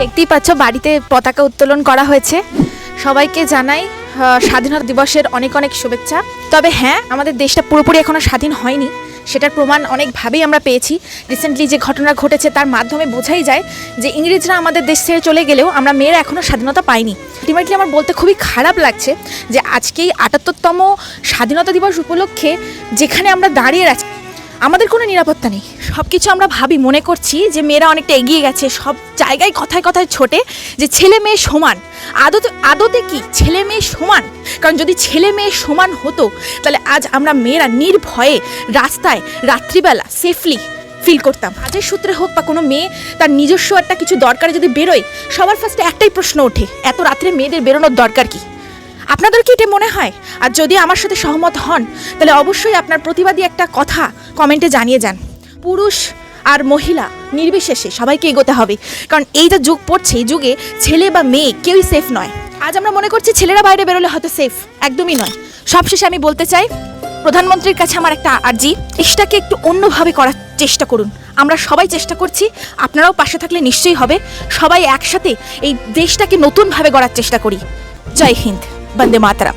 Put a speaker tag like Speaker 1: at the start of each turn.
Speaker 1: দেখতেই পাচ্ছ, বাড়িতে পতাকা উত্তোলন করা হয়েছে। সবাইকে জানাই স্বাধীনতা দিবসের অনেক অনেক শুভেচ্ছা। তবে হ্যাঁ আমাদের দেশটা পুরোপুরি এখনও স্বাধীন হয়নি। সেটার প্রমাণ অনেকভাবেই আমরা পেয়েছি। রিসেন্টলি যে ঘটনা ঘটেছে, তার মাধ্যমে বোঝাই যায় যে ইংরেজরা আমাদের দেশ ছেড়ে চলে গেলেও আমরা মেয়েরা এখনও স্বাধীনতা পাইনি। আলটিমেটলি আমার বলতে খুবই খারাপ লাগছে যে আজকেই আটাত্তরতম স্বাধীনতা দিবস উপলক্ষে যেখানে আমরা দাঁড়িয়ে আছি আমাদের কোনো নিরাপত্তা নেই। সব কিছু আমরা ভাবি, মনে করছি যে মেয়েরা অনেকটা এগিয়ে গেছে। সব জায়গায় কথায় কথায় ছোটে যে ছেলে মেয়ে সমান। আদতে আদতে কি? ছেলে মেয়ে সমান? কারণ যদি ছেলে মেয়ে সমান হতো, তাহলে আজ আমরা মেয়েরা নির্ভয়ে রাস্তায় রাত্রিবেলা সেফলি ফিল করতাম। কাজের সূত্রে হোক বা কোনো মেয়ে, তার নিজস্ব একটা কিছু দরকারে যদি বেরোয়, সবার ফার্স্টে একটাই প্রশ্ন ওঠে, এত রাত্রে মেয়েদের বেরোনোর দরকার কি? আপনাদের কি এটা মনে হয়? আর যদি আমার সাথে সহমত হন, তাহলে অবশ্যই আপনার প্রতিবাদী একটা কথা কমেন্টে জানিয়ে যান, পুরুষ আর মহিলা নির্বিশেষে সবাইকে এগোতে হবে। কারণ এই যে যুগ পড়ছে, এই যুগে ছেলে বা মেয়ে কেউই সেফ নয়। আজ আমরা মনে করছি ছেলেরা বাইরে বেরোলে হয়তো সেফ একদমই নয়। সবশেষে আমি বলতে চাই, প্রধানমন্ত্রীর কাছে আমার একটা আর্জি দেশটাকে একটু অন্যভাবে করার চেষ্টা করুন। আমরা সবাই চেষ্টা করছি, আপনারাও পাশে থাকলে নিশ্চয়ই হবে, সবাই একসাথে এই দেশটাকে নতুনভাবে গড়ার চেষ্টা করি। জয় হিন্দ, বন্দে মাতারাম।